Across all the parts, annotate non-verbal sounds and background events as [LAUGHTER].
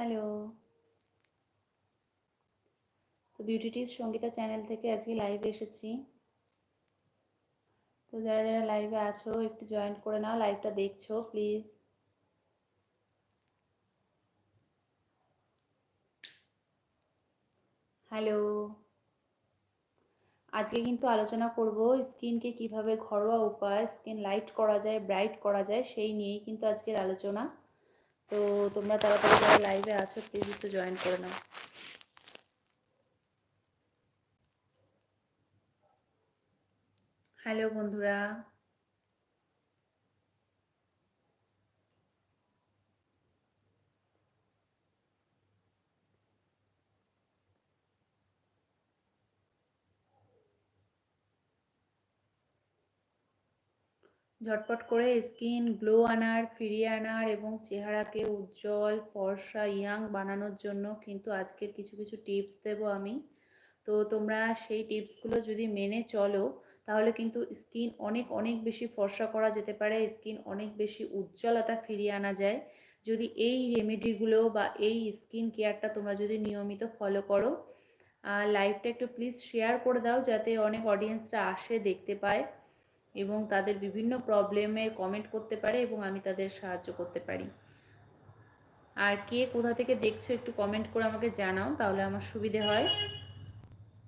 Hello. তো beauty tips Sangeeta channel থেকে আজকে লাইভে এসেছি। তো যারা যারা লাইভে আছো, একটু জয়েন করে নাও লাইভটা দেখছ প্লিজ হ্যালো আজকে কিন্তু আলোচনা করব স্কিনকে কীভাবে ঘরোয়া উপায় স্কিন লাইট করা যায় ব্রাইট করা যায়, সেই নিয়েই কিন্তু আজকের আলোচনা। তো তোমরা তাড়াতাড়ি যারা লাইভে আছো প্লিজ একটু জয়েন করে নাও। হ্যালো বন্ধুরা। ঝটপট করে স্কিন গ্লো আনার, ফিরিয়ে আনার এবং চেহারাকে উজ্জ্বল, ফর্সা, ইয়াং বানানোর জন্য কিন্তু আজকের কিছু কিছু টিপস দেব আমি। তো তোমরা সেই টিপসগুলো যদি মেনে চলো, তাহলে কিন্তু স্কিন অনেক অনেক বেশি ফর্সা করা যেতে পারে, স্কিন অনেক বেশি উজ্জ্বলতা ফিরিয়ে আনা যায়। যদি এই রেমেডিগুলো বা এই স্কিন কেয়ারটা তোমরা যদি নিয়মিত ফলো করো আর লাইভটা একটু প্লিজ শেয়ার করে দাও যাতে অনেক অডিয়েন্সরা আসে, দেখতে পায়। এবং তাদের বিভিন্ন প্রবলেমের কমেন্ট করতে পারে এবং আমি তাদের সাহায্য করতে পারি। আর কে কোথা থেকে দেখছ একটু কমেন্ট করে আমাকে জানাও, তাহলে আমার সুবিধে হয়।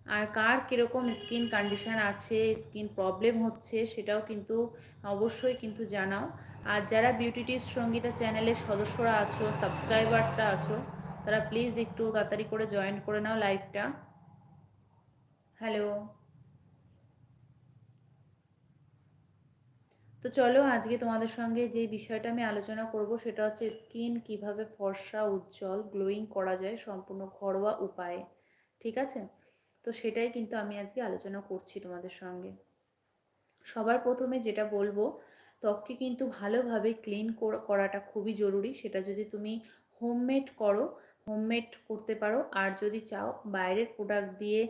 আর কার কীরকম স্কিন কন্ডিশন আছে স্কিন প্রবলেম হচ্ছে সেটাও কিন্তু অবশ্যই কিন্তু জানাও। আর যারা বিউটি টিপস সঙ্গীতা চ্যানেলের সদস্যরা আছো সাবস্ক্রাইবার্সরা আছো, তারা প্লিজ একটু তাড়াতাড়ি করে জয়েন করে নাও লাইভটা হ্যালো তো চলো আজকে তোমাদের সঙ্গে যে বিষয়টা আমি আলোচনা করব সেটা হচ্ছে স্কিন কীভাবে ফর্সা, উজ্জ্বল, গ্লোয়িং করা যায় সম্পূর্ণ ঘরোয়া উপায়ে, ঠিক আছে? তো সেটাই কিন্তু আমি আজকে আলোচনা করছি তোমাদের সঙ্গে। সবার প্রথমে যেটা বলব, ত্বককে কিন্তু ভালোভাবে ক্লিন করাটা খুবই জরুরি। সেটা যদি তুমি হোমমেড করো হোমমেড করতে পারো। আর যদি চাও বাইরের প্রোডাক্ট দিয়ে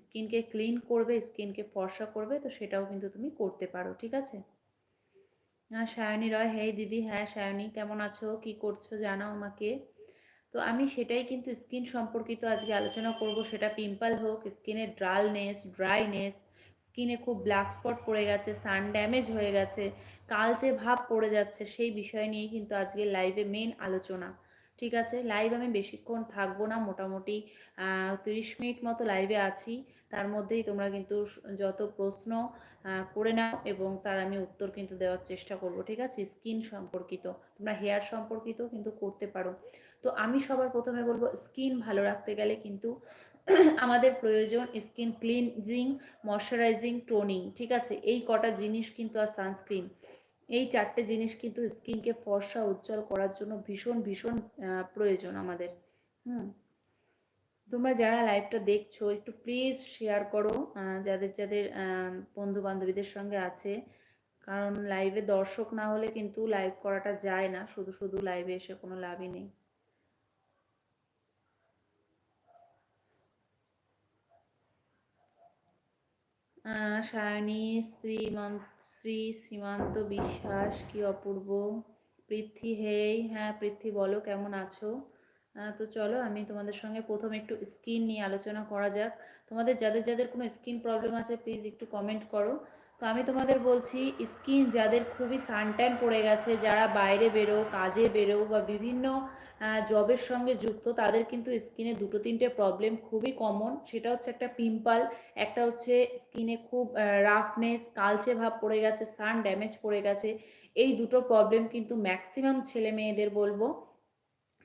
স্কিনকে ক্লিন করবে স্কিনকে ফর্সা করবে, তো সেটাও কিন্তু তুমি করতে পারো, ঠিক আছে? হ্যাঁ সায়নী রয় হ্যাঁ দিদি হ্যাঁ সায়নী, কেমন আছো? কি করছ? জানাও আমাকে। তো আমি সেটাই কিন্তু স্কিন সম্পর্কিত আজকে আলোচনা করব। সেটা পিম্পল হোক স্কিনের ড্রালনেস ড্রাইনেস স্কিনে খুব ব্ল্যাক স্পট পড়ে গেছে সান ড্যামেজ হয়ে গেছে কালচে ভাব পড়ে যাচ্ছে, সেই বিষয় নিয়েই কিন্তু আজকে লাইভে মেন আলোচনা। ঠিক আছে? লাইভ আমি বেশিক্ষণ থাকব না, মোটামুটি তিরিশ মিনিট মতো লাইভে আছি। তার মধ্যেই তোমরা কিন্তু যত প্রশ্ন করে নাও এবং তার আমি উত্তর কিন্তু দেওয়ার চেষ্টা করব, ঠিক আছে? স্কিন সম্পর্কিত। তোমরা হেয়ার সম্পর্কিত কিন্তু করতে পারো। তো আমি সবার প্রথমে বলব স্কিন ভালো রাখতে গেলে কিন্তু [CLEARS THROAT] আমাদের প্রয়োজন স্কিন ক্লিনজিং ময়শ্চারাইজিং টোনিং ঠিক আছে? এই কটা জিনিস কিন্তু আর সানস্ক্রিন এই চারটে জিনিস কিন্তু স্কিনকে ফর্সা, উজ্জ্বল করার জন্য ভীষণ ভীষণ প্রয়োজন আমাদের। হুম? তোমরা যারা লাইভটা দেখছ, একটু প্লিজ শেয়ার করো যাদের যাদের বন্ধু বান্ধবীদের সঙ্গে আছে। কারণ লাইভে দর্শক না হলে কিন্তু লাইভ করাটা যায় না। শুধু শুধু লাইভে এসে কোনো লাভই নেই। সায়নী শ্রীমন্ত শ্রী শ্রীমান্ত বিশ্বাস, কি অপূর্ব। পৃথ্বী, হেই হ্যাঁ পৃথ্বী, বলো, কেমন আছো? তো চলো, আমি তোমাদের সঙ্গে প্রথম একটু স্কিন নিয়ে আলোচনা করা যাক। তোমাদের যাদের যাদের কোনো স্কিন প্রবলেম আছে প্লিজ একটু কমেন্ট করো। তো আমি তোমাদের বলছি স্কিন যাদের খুবই সানট্যান পড়ে গেছে, যারা বাইরে বেরো কাজে বেরো বা বিভিন্ন জবের সঙ্গে যুক্ত, তাদের কিন্তু স্কিনে দুটো তিনটে প্রবলেম খুবই কমন সেটা হচ্ছে একটা পিম্পল একটা হচ্ছে স্কিনে খুব রাফনেস কালচে ভাব পড়ে গেছে সান ড্যামেজ পড়ে গেছে। এই দুটো প্রবলেম কিন্তু ম্যাক্সিমাম ছেলে মেয়েদের বলব।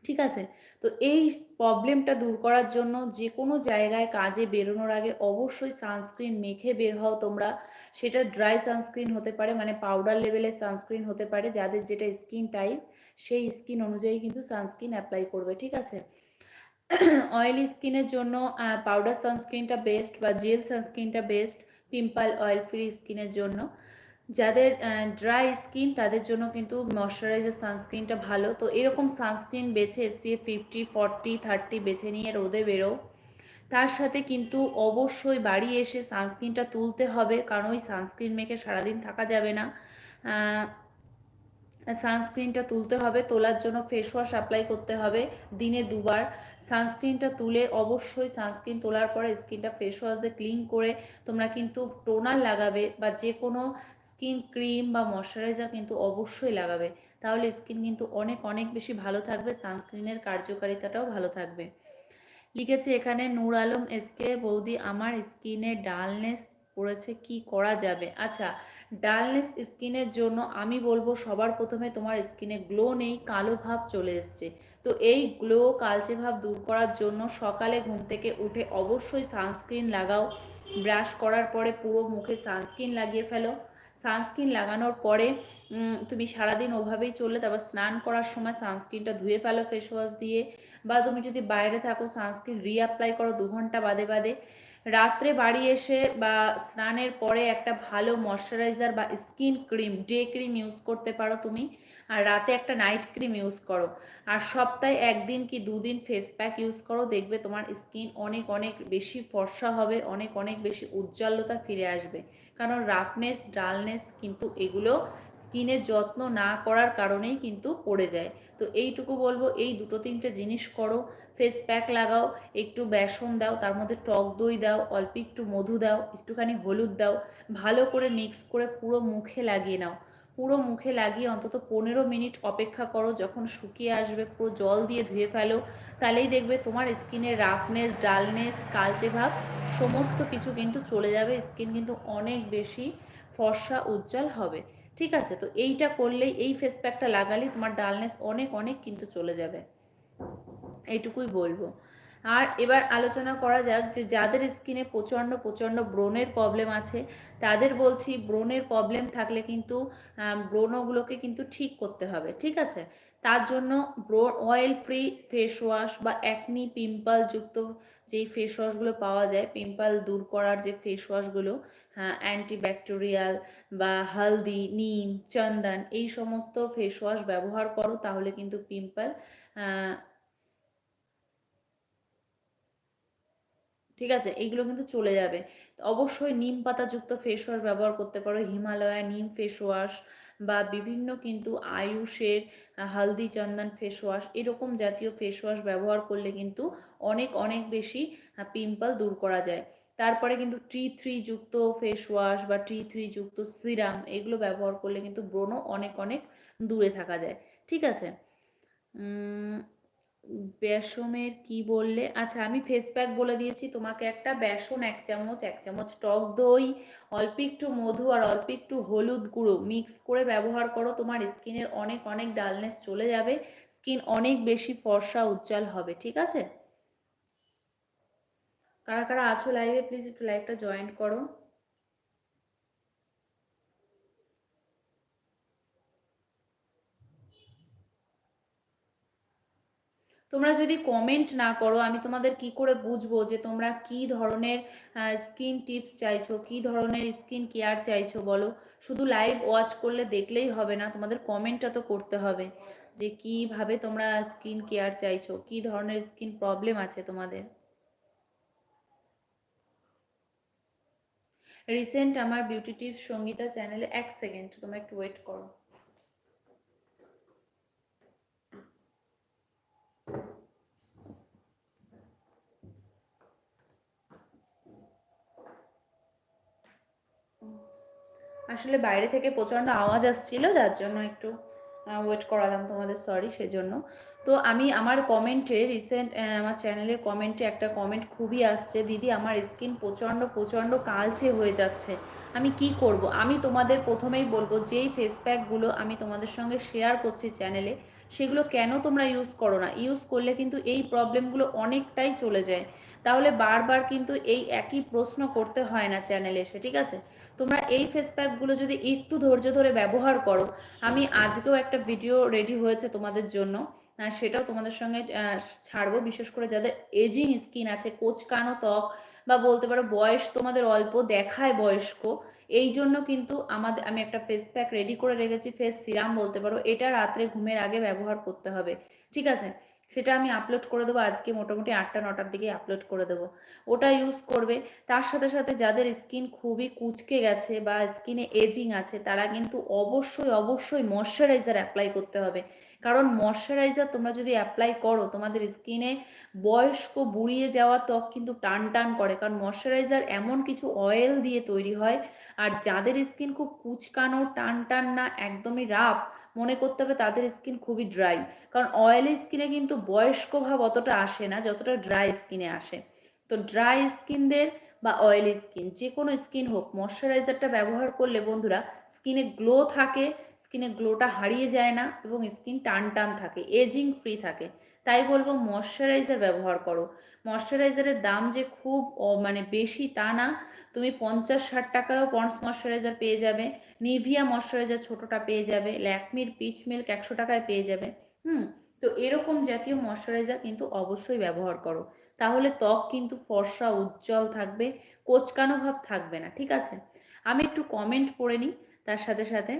ঠিক আছে? তো এই প্রবলেমটা দূর করার জন্য যে কোনো জায়গায় কাজে বেরোনোর আগে অবশ্যই সানস্ক্রিন মেখে বের হও তোমরা। সেটা ড্রাই সানস্ক্রিন হতে পারে মানে পাউডার লেভেলের সানস্ক্রিন হতে পারে, যাদের যেটা স্কিন টাইপ সেই স্কিন অনুযায়ী কিন্তু সানস্ক্রিন অ্যাপ্লাই করবে, ঠিক আছে? অয়েলি স্কিনের জন্য পাউডার সানস্ক্রিনটা বেস্ট বা জেল সানস্ক্রিনটা বেস্ট পিম্পল অয়েল ফ্রি স্কিনের জন্য। যাদের ড্রাই স্কিন তাদের জন্য কিন্তু ময়শ্চারাইজার সানস্ক্রিনটা ভালো। তো এরকম সানস্ক্রিন বেছে এসপিএফ ফিফটি ফর্টি থার্টি বেছে নিয়ে রোদে বেরো। তার সাথে কিন্তু অবশ্যই বাড়ি এসে সানস্ক্রিনটা তুলতে হবে, কারণ ওই সানস্ক্রিন মেখে সারাদিন থাকা যাবে না। সানস্ক্রিনটা তুলতে হবে, তোলার জন্য ফেস ওয়াশ অ্যাপ্লাই করতে হবে দিনে দুবার। সানস্ক্রিনটা তুলে অবশ্যই সানস্ক্রিন তোলার পরে স্কিনটা ফেস ওয়াশ দিয়ে ক্লিন করে তোমরা কিন্তু টোনার লাগাবে বা যে কোনো স্কিন ক্রিম বা ময়শ্চারাইজার কিন্তু অবশ্যই লাগাবে। তাহলে স্কিন কিন্তু অনেক অনেক বেশি ভালো থাকবে, সানস্ক্রিনের কার্যকারিতাটাও ভালো থাকবে। লিখেছে এখানে, নূর আলম এসকে বৌদি, আমার স্কিনে ডালনেস পড়েছে, কি করা যাবে? আচ্ছা ডালনেস স্কিনের জন্য আমি বলব সবার প্রথমে তোমার স্কিনে গ্লো নেই, কালো ভাব চলে এসছে। তো এই গ্লো, কালচে ভাব দূর করার জন্য সকালে ঘুম থেকে উঠে অবশ্যই সানস্ক্রিন লাগাও। ব্রাশ করার পরে পুরো মুখে সানস্ক্রিন লাগিয়ে ফেলো। সানস্ক্রিন লাগানোর পরে তুমি সারাদিন ওভাবেই চললে, তারপর স্নান করার সময় সানস্ক্রিনটা ধুয়ে ফেলো ফেস ওয়াশ দিয়ে। বা তুমি যদি বাইরে থাকো, সানস্ক্রিন রিঅ্যাপ্লাই করো দু ঘণ্টা বাদে বাদে। রাত্রে বাড়ি এসে বা স্নানের পরে একটা ভালো ময়শ্চারাইজার বা skin cream day cream use করতে পারো তুমি, আর রাতে একটা নাইট ক্রিম ইউজ করো। আর সপ্তাহে একদিন কি দুদিন ফেস প্যাক ইউজ করো, দেখবে তোমার স্কিন অনেক অনেক বেশি ফর্সা হবে, অনেক অনেক বেশি উজ্জ্বলতা ফিরে আসবে। কারণ রাফনেস ডালনেস কিন্তু এগুলো স্কিনের যত্ন না করার কারণেই কিন্তু পড়ে যায়। তো এইটুকু বলব, এই দুটো তিনটে জিনিস করো। ফেস প্যাক লাগাও, একটু বেসন দাও, তার মধ্যে টক দই দাও, অল্প একটু মধু দাও, একটুখানি হলুদ দাও, ভালো করে মিক্স করে পুরো মুখে লাগিয়ে নাও। পুরো মুখে লাগিয়ে অন্তত পনেরো মিনিট অপেক্ষা করো, যখন শুকিয়ে আসবে, পুরো জল দিয়ে ধুয়ে ফেলো, তাহলেই দেখবে তোমার স্কিনের রাফনেস ডালনেস কালচে ভাব, সমস্ত কিছু কিন্তু চলে যাবে স্কিন কিন্তু অনেক বেশি ফর্সা, উজ্জ্বল হবে। ঠিক আছে? তো এইটা করলেই, এই ফেস প্যাকটা লাগালেই তোমার ডালনেস অনেক অনেক কিন্তু চলে যাবে। এইটুকুই বলব। আর এবার আলোচনা করা যাক যে যাদের স্কিনে প্রচণ্ড প্রচণ্ড ব্রণের প্রবলেম আছে, তাদের বলছি ব্রণের প্রবলেম থাকলে কিন্তু ব্রণগুলোকে কিন্তু ঠিক করতে হবে, ঠিক আছে? তার জন্য ব্রোন অয়েল ফ্রি ফেস ওয়াশ বা অ্যাকনি পিম্পল যুক্ত যেই ফেস ওয়াশগুলো পাওয়া যায় পিম্পল দূর করার যে ফেস ওয়াশগুলো হ্যাঁ অ্যান্টিব্যাকটেরিয়াল বা হলদি, নিম, চন্দন, এই সমস্ত ফেস ওয়াশ ব্যবহার করো, তাহলে কিন্তু পিম্পল ঠিক আছে? এইগুলো কিন্তু চলে যাবে। অবশ্যই নিম পাতাযুক্ত ফেস ওয়াশ ব্যবহার করতে পারো। হিমালয়া নিম ফেস ওয়াশ বা বিভিন্ন কিন্তু আয়ুষের হালদি চন্দন ফেস ওয়াশ এরকম জাতীয় ফেস ওয়াশ ব্যবহার করলে কিন্তু অনেক অনেক বেশি পিম্পল দূর করা যায়। তারপরে কিন্তু টি থ্রি যুক্ত ফেস ওয়াশ বা টি থ্রি যুক্ত সিরাম এগুলো ব্যবহার করলে কিন্তু ব্রণ অনেক অনেক দূরে থাকা যায়। ঠিক আছে? বেসমের কি বললে? আচ্ছা আমি ফেস প্যাক বলে দিয়েছি। তোমাকে একটা বেসন, এক চামচ এক চামচ টক দই, অল্প একটু মধু আর অল্প একটু হলুদ গুঁড়ো। মিক্স করে ব্যবহার করো। তোমার স্কিনের অনেক অনেক ডালনেস চলে যাবে। স্কিন অনেক বেশি ফর্সা, উজ্জ্বল হবে, ঠিক আছে? কারা কারা আছো লাইভে প্লিজ একটু লাইভটা জয়েন করো। তোমরা যদি কমেন্ট না করো, আমি তোমাদের কি করে বুঝব যে তোমরা কি ধরনের স্কিন টিপস চাইছো, কি ধরনের স্কিন কেয়ার চাইছো বলো? শুধু লাইভ ওয়াচ করলে দেখলেই হবে না, তোমাদের কমেন্টটা তো করতে হবে যে কীভাবে তোমরা স্কিন কেয়ার চাইছো, কি ধরনের স্কিন প্রবলেম আছে তোমাদের? রিসেন্ট আমার বিউটি টিপস সঙ্গীতা চ্যানেলে এক সেকেন্ড তোমরা একটু ওয়েট করো। আসলে বাইরে থেকে প্রচণ্ড আওয়াজ আসছিল, যার জন্য একটু ওয়েট করালাম তোমাদের সরি সেজন্য। তো আমি আমার কমেন্টে রিসেন্ট আমার চ্যানেলের কমেন্টে একটা কমেন্ট খুবই আসছে, দিদি, আমার স্কিন প্রচণ্ড প্রচণ্ড কালচে হয়ে যাচ্ছে, আমি কি করব? আমি তোমাদের প্রথমেই বলব, যেই ফেস প্যাকগুলো আমি তোমাদের সঙ্গে শেয়ার করছি চ্যানেলে সেগুলো কেন তোমরা ইউজ করো না? ইউজ করলে কিন্তু এই প্রবলেমগুলো অনেকটাই চলে যায়। তাহলে বারবার কিন্তু এই একই প্রশ্ন করতে হয় না চ্যানেলে এসে, ঠিক আছে? তোমরা এই ফেস প্যাকগুলো যদি একটু ধৈর্য ধরে ব্যবহার করো, আমি আজকেও একটা ভিডিও রেডি হয়েছে তোমাদের জন্য। সেটাও তোমাদের সঙ্গে ছাড়বো। বিশেষ করে যাদের এজিং স্কিন আছে কোচকানো ত্বক বা বলতে পারো বয়স তোমাদের অল্প, দেখায় বয়স্ক, এই জন্য কিন্তু আমাদের, আমি একটা ফেস প্যাক রেডি করে রেখেছি ফেস সিরাম বলতে পারো। এটা রাত্রে ঘুমের আগে ব্যবহার করতে হবে, ঠিক আছে? সেটা আমি আপলোড করে দেবো। আজকে মোটামুটি আটটা, নটার দিকে আপলোড করে দেবো। ওটা ইউজ করবে। তার সাথে সাথে যাদের স্কিন খুবই কুচকে গেছে বা স্কিনে এজিং আছে, তারা কিন্তু অবশ্যই অবশ্যই ময়শ্চারাইজার অ্যাপ্লাই করতে হবে। কারণ ময়শ্চারাইজার তোমরা যদি অ্যাপ্লাই করো, তোমাদের স্কিনে বয়স্ক বুড়িয়ে যাওয়া ত্বক কিন্তু টান টান করে। কারণ ময়শ্চারাইজার এমন কিছু অয়েল দিয়ে তৈরি হয়, আর যাদের স্কিন খুব কুচকানো, টান টান না, একদমই রাফ মনে করতে হবে তাদের স্কিন খুবই ড্রাই কারণ অয়েলি স্কিনে কিন্তু বয়স্ক ভাব অতটা আসে না, যতটা ড্রাই স্কিনে আসে। তো ড্রাই স্কিনদের বা অয়েলি স্কিন যে কোনো স্কিন হোক ময়শ্চারাইজারটা ব্যবহার করলে বন্ধুরা স্কিনে গ্লো থাকে স্কিনে গ্লোটা হারিয়ে যায় না এবং স্কিন টান টান থাকে এজিং ফ্রি থাকে। তাই বলব ময়শ্চারাইজার ব্যবহার করো। ময়শ্চারাইজারের দাম যে খুব মানে বেশি তা না। তুমি পঞ্চাশ ষাট টাকায়ও পন্ডস ময়শ্চারাইজার পেয়ে যাবে। নিভিয়া ময়শ্চারাইজার ছোটটা পেয়ে যাবে ল্যাকমির পিচ মিল্ক একশো টাকায় পেয়ে যাবে, হুম? তো এরকম জাতীয় ময়শ্চারাইজার কিন্তু অবশ্যই ব্যবহার করো। তাহলে ত্বক কিন্তু ফর্সা, উজ্জ্বল থাকবে, কোচকানো ভাব থাকবে না, ঠিক আছে? আমি একটু কমেন্ট পড়ে নিই, তার সাথে সাথে।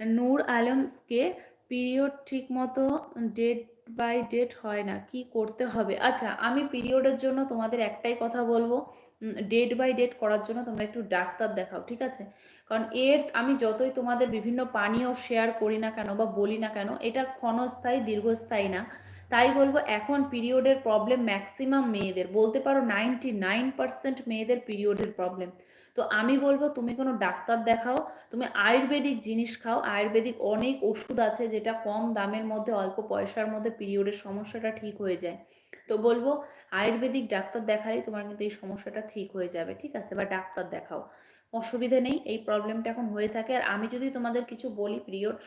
নূর আলমসকে পিরিয়ড ঠিক মতো ডেট বাই ডেট হয় না, কি করতে হবে? আচ্ছা আমি পিরিয়ডের জন্য তোমাদের একটাই কথা বলব। ডেট বাই ডেট করার জন্য তোমরা একটু ডাক্তার দেখাও, ঠিক আছে? কারণ এর আমি যতই তোমাদের বিভিন্ন পানীয় শেয়ার করি না কেন বা বলি না কেন, এটা ক্ষণস্থায়ী, দীর্ঘস্থায়ী না। তাই বলব এখন পিরিয়ডের প্রবলেম ম্যাক্সিমাম মেয়েদের, বলতে পারো নাইনটি নাইন পার্সেন্ট মেয়েদের পিরিয়ডের প্রবলেম তো আমি বলব তুমি কোনো ডাক্তার দেখাও, তুমি আয়ুর্বেদিক জিনিস খাও, আয়ুর্বেদিক অনেক ওষুধ আছে যেটা কম দামের মধ্যে, অল্প পয়সার মধ্যে পিরিয়ডের সমস্যাটা ঠিক হয়ে যায়। তো বলব আয়ুর্বেদিক ডাক্তার দেখালেই তোমার কিন্তু এই সমস্যাটা ঠিক হয়ে যাবে, ঠিক আছে? বা ডাক্তার দেখাও। অসুবিধে নেই, এই প্রবলেমটা এখন হয়ে থাকে। আর আমি যদি তোমাদের কিছু বলি পিরিয়ড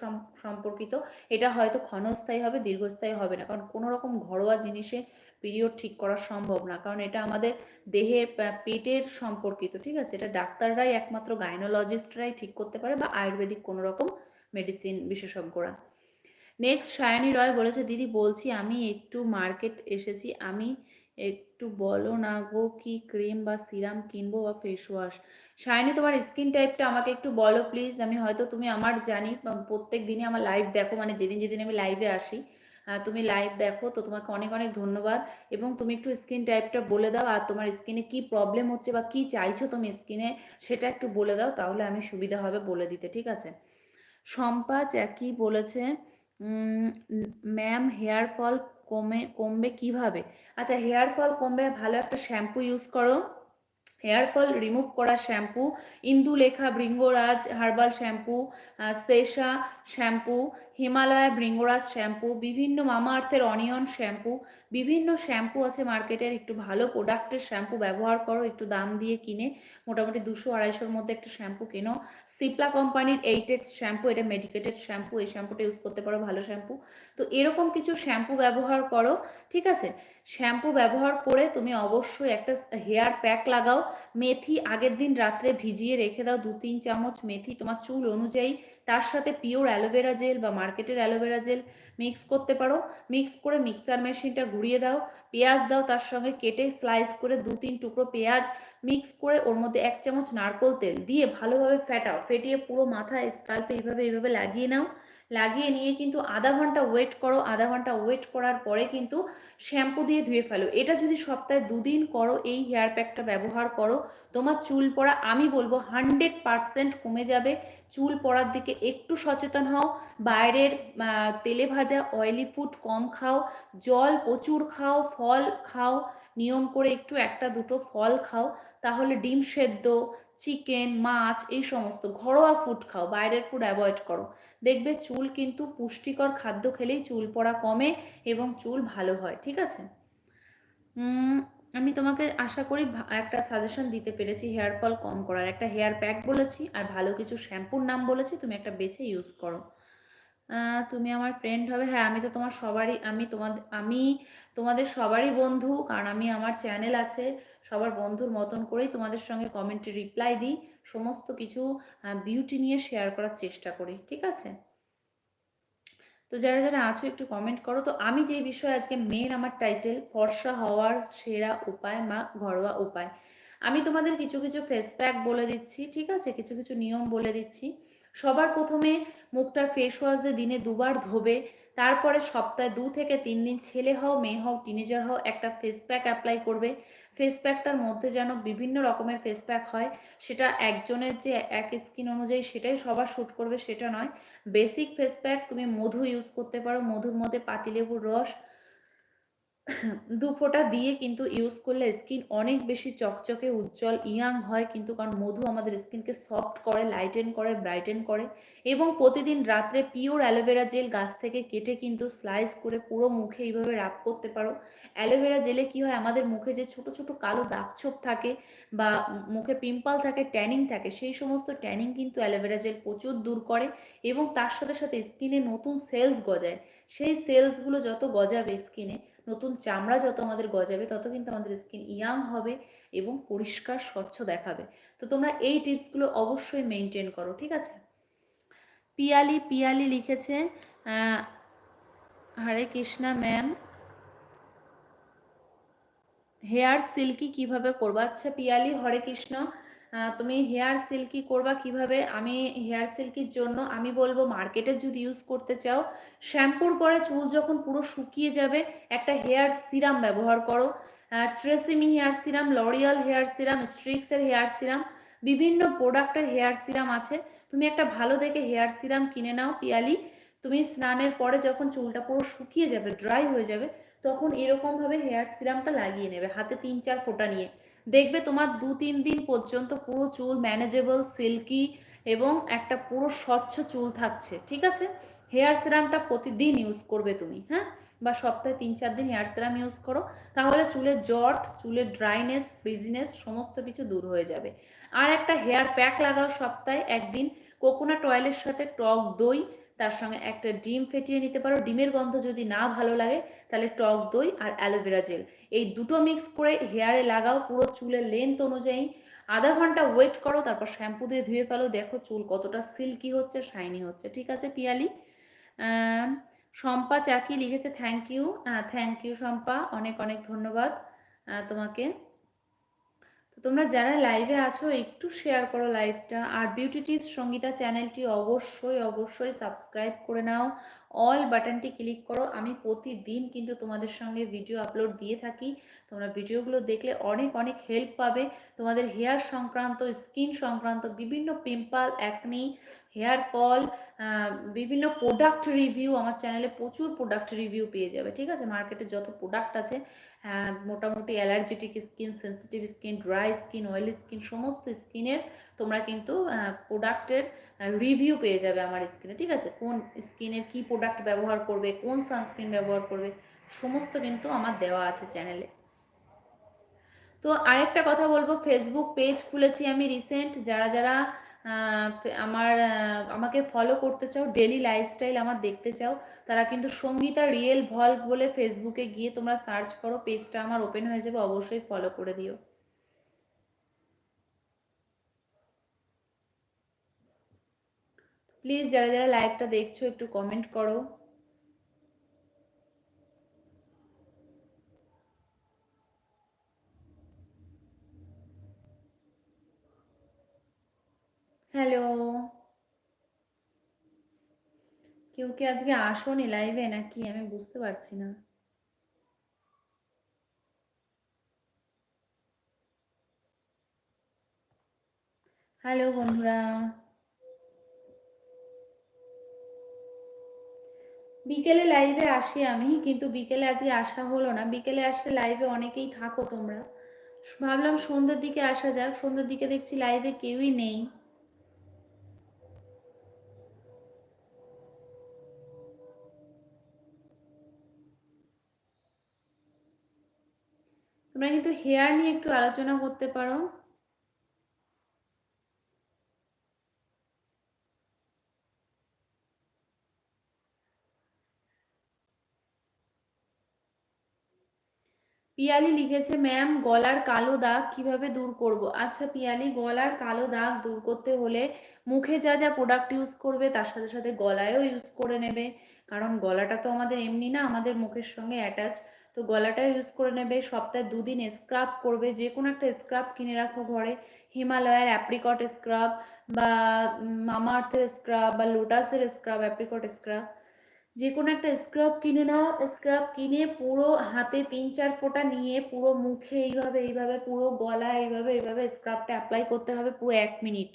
সম্পর্কিত, এটা হয়তো ক্ষণস্থায়ী হবে, দীর্ঘস্থায়ী হবে না। কারণ কোনো রকম ঘরোয়া জিনিসে পিরিয়ড ঠিক করা সম্ভব না। কারণ এটা আমাদের দেহের পেটের সম্পর্কিত, ঠিক আছে? এটা ডাক্তাররাই একমাত্র গাইনোলজিস্টরাই ঠিক করতে পারে বা আয়ুর্বেদিক কোনো রকম মেডিসিন বিশেষজ্ঞরা। নেক্সট সায়নী রয় বলেছে, দিদি, বলছি আমি একটু মার্কেট এসেছি। আমি একটু বলো না গো, কি ক্রিম বা সিরাম কিনবো বা ফেস ওয়াশ সায়নী, তোমার স্কিন টাইপটা আমাকে একটু বলো প্লিজ আমি হয়তো তুমি আমার জানি, প্রত্যেক দিনই আমার লাইভ দেখো মানে যেদিন যেদিন আমি লাইভে আসি। তুমি লাইভ দেখো, তো তোমাকে অনেক অনেক ধন্যবাদ। এবং তুমি একটু স্কিন টাইপটা বলে দাও, আর তোমার স্কিনে কি প্রবলেম হচ্ছে বা কি চাইছো তুমি স্কিনে সেটা একটু বলে দাও, তাহলে আমি সুবিধা হবে বলে দিতে, ঠিক আছে? শম্পা চ্যাকি বলেছে ম্যাম হেয়ার ফল কমে, কমবে কীভাবে? আচ্ছা হেয়ার ফল কমবে, ভালো একটা শ্যাম্পু ইউজ করো। হেয়ার ফল রিমুভ করা shampoo Indulekha, Bhringraj herbal shampoo Sesa shampoo Himalaya Bhringraj shampoo, বিভিন্ন মামা আর্থের অনিয়ন শ্যাম্পু, বিভিন্ন শ্যাম্পু আছে মার্কেটের একটু ভালো প্রোডাক্টের শ্যাম্পু ব্যবহার করো, একটু দাম দিয়ে কিনে, মোটামুটি দুশো আড়াইশোর মধ্যে একটা শ্যাম্পু কেনো। সিপলা কোম্পানির এইটেক্স শ্যাম্পু, এটা মেডিকেটেড শ্যাম্পু, এই শ্যাম্পুটা ইউজ করতে পারো, ভালো শ্যাম্পু। তো এরকম কিছু শ্যাম্পু ব্যবহার করো, ঠিক আছে? শ্যাম্পু ব্যবহার করে তুমি অবশ্যই একটা হেয়ার প্যাক লাগাও, মেথি আগের দিন রাত্রে ভিজিয়ে রেখে দাও দু তিন চামচ মেথি তোমার চুল অনুযায়ী তার সাথে পিওর অ্যালোভেরা জেল বা মার্কেটের অ্যালোভেরা জেল মিক্স করতে পারো। মিক্স করে মিক্সার মেশিনটা ঘুরিয়ে দাও, পেঁয়াজ দাও তার সঙ্গে কেটে স্লাইস করে দু তিন টুকরো পেঁয়াজ মিক্স করে ওর মধ্যে এক চামচ নারকোল তেল দিয়ে ভালোভাবে ফেটাও ফেটিয়ে পুরো মাথায় স্কাল্পে এইভাবে এইভাবে লাগিয়ে নাও। লাগিয়ে নিয়ে কিন্তু আধা ঘণ্টা ওয়েট করো, আধা ঘণ্টা ওয়েট করার পরে কিন্তু শ্যাম্পু দিয়ে ধুয়ে ফেলো। এটা যদি সপ্তাহে দুদিন করো, এই হেয়ার প্যাকটা ব্যবহার করো, তোমার চুল পড়া, আমি বলব হান্ড্রেড পারসেন্ট কমে যাবে। চুল পড়ার দিকে একটু সচেতন হও, বাইরের তেলে ভাজা অয়েলি ফুড কম খাও, জল প্রচুর খাও, ফল খাও নিয়ম করে একটু একটা দুটো ফল খাও, তাহলে ডিম সেদ্ধ, চিকেন, মাছ, এই সমস্ত ঘরোয়া ফুড খাও, বাইরের ফুড অ্যাভয়েড করো। দেখবে চুল কিন্তু পুষ্টিকর খাদ্য খেলেই চুল পড়া কমে এবং চুল ভালো হয়, ঠিক আছে? আমি তোমাকে আশা করি একটা সাজেশন দিতে পেরেছি হেয়ার ফল কম করার। একটা হেয়ার প্যাক বলেছি, আর ভালো কিছু শ্যাম্পুর নাম বলেছি, তুমি একটা বেছে ইউজ করো। তুমি আমার ফ্রেন্ড হবে। হ্যাঁ আমি তো তোমার সবারই, আমি তোমাদের আমি তোমাদের সবারই বন্ধু, কারণ আমি আমার চ্যানেল আছে। সবার বন্ধুর মতন করেই তোমাদের সঙ্গে কমেন্টে রিপ্লাই দিই। সমস্ত কিছু বিউটি নিয়ে শেয়ার করার চেষ্টা করি, ঠিক আছে? তো যারা যারা আছো, একটু কমেন্ট করো। তো আমি যে বিষয়ে আজকে মেন আমার টাইটেল ফর্সা হওয়ার সেরা উপায় বা ঘরোয়া উপায়। আমি তোমাদের কিছু কিছু ফেস প্যাক বলে দিচ্ছি, ঠিক আছে? কিছু কিছু নিয়ম বলে দিচ্ছি। সবার প্রথমে মুখটা ফেস ওয়াশ দিয়ে দিনে দুবার ধোবে, তারপরে সপ্তাহে দু থেকে তিন দিন ছেলে হও, মেয়ে হও টিনেজার হও, একটা ফেস প্যাক অ্যাপ্লাই করবে। ফেস প্যাকটার মধ্যে যেন বিভিন্ন রকমের ফেস প্যাক হয়, সেটা একজনের যে এক স্কিন অনুযায়ী সেটাই সবার শ্যুট করবে, সেটা নয়। বেসিক ফেস প্যাক তুমি মধু ইউজ করতে পারো, মধুর মধ্যে পাতিলেবুর রস দু ফোঁটা দিয়ে কিন্তু ইউজ করলে স্কিন অনেক বেশি চকচকে, উজ্জ্বল, ইয়াং হয় কিন্তু কারণ মধু আমাদের স্কিনকে সফট করে লাইটেন করে ব্রাইটেন করে এবং প্রতিদিন রাত্রে পিওর অ্যালোভেরা জেল গাছ থেকে কেটে কিন্তু স্লাইস করে পুরো মুখে এইভাবে রাব করতে পারো। অ্যালোভেরা জেলে কি হয়? আমাদের মুখে যে ছোট ছোট কালো দাগছোপ থাকে বা মুখে পিম্পল থাকে ট্যানিং থাকে, সেই সমস্ত ট্যানিং কিন্তু অ্যালোভেরা জেল প্রচুর দূর করে এবং তার সাথে সাথে স্কিনে নতুন সেলস গজায়। সেই সেলসগুলো যত গজাবে স্কিনে নতুন চামড়া যত আমাদের গজাবে, তত কিন্তু আমাদের স্কিন ইয়াং হবে এবং পরিষ্কার, স্বচ্ছ দেখাবে। তো তোমরা এই টিপসগুলো অবশ্যই মেনটেন করো, ঠিক আছে? পিয়ালি পিয়ালি লিখেছে Hare Krishna ma'am hair silky কীভাবে করব? আচ্ছা পিয়ালি, হরে কৃষ্ণ তুমি হেয়ার সিল্কি করবা কীভাবে? আমি হেয়ার সিল্কির জন্য আমি বলব মার্কেটে যদি ইউজ করতে চাও শ্যাম্পুর পরে চুল যখন পুরো শুকিয়ে যাবে, একটা হেয়ার সিরাম ব্যবহার করো। Tresemme hair serum L'Oreal hair serum স্ট্রিক্সের hair serum বিভিন্ন প্রোডাক্টের হেয়ার সিরাম আছে। তুমি একটা ভালো দেখে হেয়ার সিরাম কিনে নাও পিয়ালি। তুমি স্নানের পরে যখন চুলটা পুরো শুকিয়ে যাবে ড্রাই হয়ে যাবে, তখন এরকমভাবে হেয়ার সিরামটা লাগিয়ে নেবে, হাতে তিন চার ফোঁটা নিয়ে। দেখবে তোমার দু তিন দিন পর্যন্ত পুরো চুল ম্যানেজেবল সিল্কি এবং একটা পুরো স্বচ্ছ চুল থাকছে, ঠিক আছে? হেয়ার সিরামটা প্রতিদিন ইউজ করবে তুমি হ্যাঁ? বা সপ্তাহে তিন চার দিন হেয়ার সিরাম ইউজ করো, তাহলে চুলের জট, চুলের ড্রাইনেস ফ্রিজিনেস সমস্ত কিছু দূর হয়ে যাবে। আর একটা হেয়ার প্যাক লাগাও সপ্তাহে, একদিন। কোকোনাট অয়েলের সাথে টক দই তার সঙ্গে একটা ডিম ফেটিয়ে নিতে পারো। ডিমের গন্ধ যদি না ভালো লাগে, তাহলে টক দই আর অ্যালোভেরা জেল। এই দুটো মিক্স করে হেয়ারে লাগাও পুরো চুলের লেন্থ অনুযায়ী। আধা ঘণ্টা ওয়েট করো, তারপর শ্যাম্পু দিয়ে ধুয়ে ফেলো। দেখো চুল কতটা সিল্কি হচ্ছে শাইনি হচ্ছে। ঠিক আছে, পিয়ালি? শম্পা চাকি লিখেছে thank you thank you Shampa. অনেক অনেক ধন্যবাদ। তোমাকে। তোমরা যারা লাইভে আছো, একটু শেয়ার করো লাইভটা আর বিউটি টিপস সঙ্গীতা চ্যানেলটি অবশ্যই অবশ্যই সাবস্ক্রাইব করে নাও। অল বাটনটি ক্লিক করো। আমি প্রতিদিন কিন্তু তোমাদের সঙ্গে ভিডিও আপলোড দিয়ে থাকি। তোমরা ভিডিওগুলো দেখলে অনেক অনেক হেল্প পাবে। তোমাদের হেয়ার সংক্রান্ত স্কিন সংক্রান্ত বিভিন্ন পিম্পল অ্যাকনি হেয়ার ফল বিভিন্ন প্রোডাক্ট রিভিউ আমার চ্যানেলে প্রচুর প্রোডাক্ট রিভিউ পেয়ে যাবে, ঠিক আছে? মার্কেটে যত প্রোডাক্ট আছে মোটামুটি allergetic skin sensitive skin dry skin oily skin সমস্ত স্কিনের তোমরা কিন্তু প্রোডাক্টের রিভিউ পেয়ে যাবে আমার স্কিনে ঠিক আছে? কোন স্কিনের কি প্রোডাক্ট ব্যবহার করবে, কোন সানস্ক্রিন ব্যবহার করবে, সমস্ত কিন্তু আমার দেওয়া আছে চ্যানেলে তো আরেকটা কথা বলব ফেসবুক পেজ খুলেছি আমি রিসেন্ট যারা যারা আমার আমাকে ফলো করতে চাও ডেলি লাইফস্টাইল আমার দেখতে চাও, তারা কিন্তু সঙ্গীতা রিয়েল ভলভ বলে ফেসবুকে গিয়ে তোমরা সার্চ করো পেজটা আমার ওপেন হয়ে যাবে, অবশ্যই ফলো করে দিও। প্লিজ যারা যারা লাইভটা দেখছ, একটু কমেন্ট করো। হ্যালো। কেউ কি আজকে আসোনি লাইভে নাকি? আমি বুঝতে পারছি না। হ্যালো বন্ধুরা। বিকেলে লাইভে আসি আমি, কিন্তু বিকেলে আজকে আসা হলো না। বিকেলে আসলে লাইভে অনেকেই থাকো তোমরা। ভাবলাম সন্ধ্যের দিকে আসা যাক। সন্ধ্যের দিকে দেখছি লাইভে কেউই নেই। তোমরা কিন্তু হেয়ার নিয়ে একটু আলোচনা করতে পারো। পিয়ালি লিখেছে ম্যাম গলার কালো দাগ কীভাবে দূর করব? আচ্ছা পিয়ালি, গলার কালো দাগ দূর করতে হলে মুখে যা যা প্রোডাক্ট ইউজ করবে তার সাথে সাথে গলায়ও ইউজ করে নেবে। কারণ গলাটা তো আমাদের এমনি না, আমাদের মুখের সঙ্গে অ্যাটাচ তো গলাটা ইউজ করে নেবে, সপ্তাহে দুদিন স্ক্রাব করবে যে কোনো একটা স্ক্রাব কিনে রাখো ঘরে। হিমালয়ার অ্যাপ্রিকট স্ক্রাব বা মামাআর্থের স্ক্রাব বা লোটাসের স্ক্রাব অ্যাপ্রিকট স্ক্রাব যে কোনো একটা স্ক্রাব কিনে নাও স্ক্রাব কিনে পুরো হাতে তিন চার ফোঁটা নিয়ে পুরো মুখে এইভাবে এইভাবে, পুরো গলা এইভাবে এইভাবে স্ক্রাবটা অ্যাপ্লাই করতে হবে পুরো এক মিনিট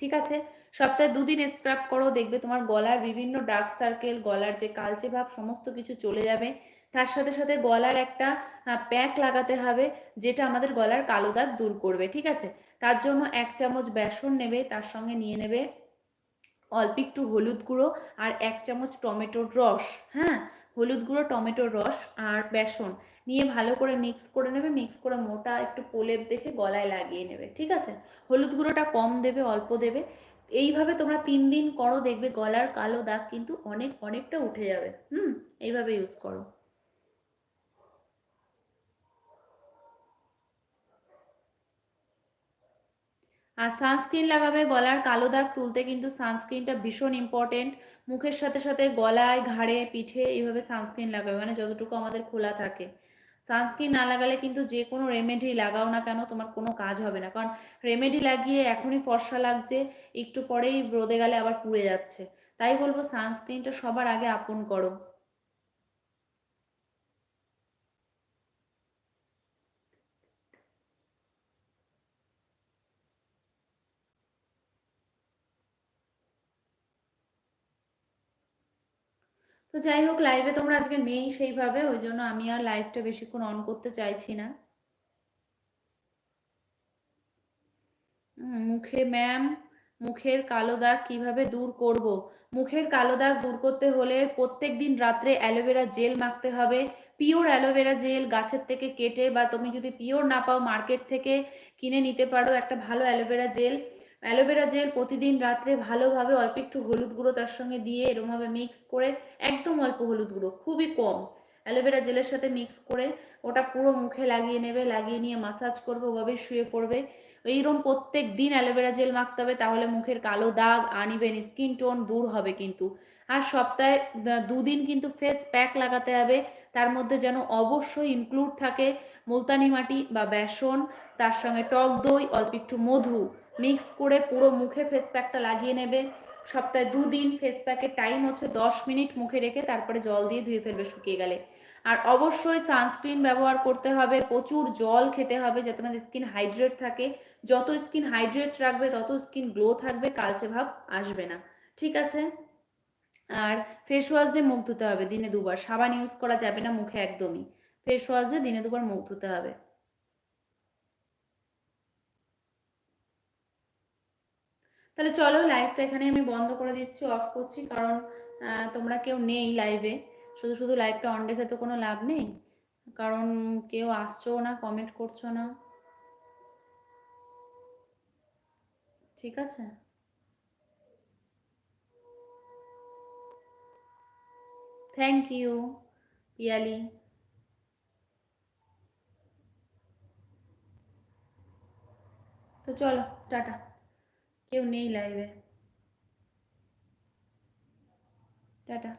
ঠিক আছে? সপ্তাহে দুদিন স্ক্রাব করো, দেখবে তোমার গলার বিভিন্ন ডার্ক সার্কেল গলার যে কালচে ভাব, সমস্ত কিছু চলে যাবে। তার সাথে সাথে গলার একটা প্যাক লাগাতে হবে, যেটা আমাদের গলার কালো দাগ দূর করবে, ঠিক আছে? তার জন্য এক চামচ বেসন নেবে, তার সঙ্গে নিয়ে নেবে অল্প একটু হলুদ গুঁড়ো আর এক চামচ টমেটোর রস হ্যাঁ? হলুদ গুঁড়ো, টমেটোর রস আর বেসন নিয়ে ভালো করে মিক্স করে নেবে, মিক্স করে মোটা একটু প্রলেপ দেখে গলায় লাগিয়ে নেবে, ঠিক আছে? হলুদ গুঁড়োটা কম দেবে, অল্প দেবে। এইভাবে তোমরা তিন দিন করো, দেখবে গলার কালো দাগ কিন্তু অনেক, অনেকটা উঠে যাবে, হুম? এইভাবে ইউজ করো। আর সানস্ক্রিন লাগাবে, গলার কালো দাগ তুলতে কিন্তু সানস্ক্রিনটা ভীষণ ইম্পর্টেন্ট মুখের সাথে সাথে গলায়, ঘাড়ে, পিঠে এইভাবে সানস্ক্রিন লাগাবে মানে যতটুকু আমাদের খোলা থাকে। সানস্ক্রিন না লাগালে কিন্তু যে কোনো রেমেডি লাগাও না কেন, তোমার কোনো কাজ হবে না। কারণ রেমেডি লাগিয়ে এখনই ফর্সা লাগছে, একটু পরেই রোদে গেলে আবার পুড়ে যাচ্ছে। তাই বলব সানস্ক্রিনটা সবার আগে আপন করো। তো যাই হোক লাইভে তোমরা আজকে নেই সেইভাবে, ওই জন্য আমি আর লাইভটা বেশিক্ষণ অন করতে চাইছি না। মুখে ম্যাম মুখের কালো দাগ কীভাবে দূর করব। মুখের কালো দাগ দূর করতে হলে প্রত্যেক দিন রাত্রে অ্যালোভেরা জেল মাখতে হবে। পিওর অ্যালোভেরা জেল গাছের থেকে কেটে বা তুমি যদি পিওর না পাও মার্কেট থেকে কিনে নিতে পারো একটা ভালো অ্যালোভেরা জেল। অ্যালোভেরা জেল প্রতিদিন রাত্রে ভালোভাবে অল্প একটু হলুদ গুঁড়ো তার সঙ্গে দিয়ে এরমভাবে মিক্স করে, একদম অল্প হলুদ গুঁড়ো, খুবই কম। অ্যালোভেরা জেলের সাথে মিক্স করে ওটা পুরো মুখে লাগিয়ে নেবে, লাগিয়ে নিয়ে মাসাজ করবে, ওভাবে শুয়ে পড়বে। এইরকম প্রত্যেক দিন অ্যালোভেরা জেল মাখতে হবে, তাহলে মুখের কালো দাগ আনিবেন স্কিন টোন দূর হবে কিন্তু। আর সপ্তাহে দুদিন কিন্তু ফেস প্যাক লাগাতে হবে, তার মধ্যে যেন অবশ্যই ইনক্লুড থাকে মুলতানি মাটি বা বেসন, তার সঙ্গে টক দই, অল্প একটু মধু। মিক্স করে পুরো মুখে ফেস প্যাকটা লাগিয়ে নেবে। সপ্তাহে দুদিন ফেস প্যাকের টাইম হচ্ছে দশ মিনিট মুখে রেখে তারপরে জল দিয়ে ধুয়ে ফেলবে শুকিয়ে গেলে। আর অবশ্যই সানস্ক্রিন ব্যবহার করতে হবে, প্রচুর জল খেতে হবে যাতে আমাদের স্কিন হাইড্রেট থাকে। যত স্কিন হাইড্রেট রাখবে, তত স্কিন গ্লো থাকবে, কালচে ভাব আসবে না। ঠিক আছে? আর ফেস ওয়াশ দিয়ে মুখ ধুতে হবে দিনে দুবার। সাবান ইউজ করা যাবে না মুখে একদমই। ফেস ওয়াশ দিয়ে দিনে দুবার মুখ ধুতে হবে। তাহলে চলো লাইভটা এখানে আমি বন্ধ করে দিচ্ছি অফ করছি, কারণ তোমরা কেউ নেই লাইভে শুধু শুধু লাইভটা অন রেখে তো কোনো লাভ নেই। কারণ কেউ আসছো না কমেন্ট করছ না। ঠিক আছে? Thank you Piyali. তো চলো, টাটা। কেউ নেই লাইভে টাটা।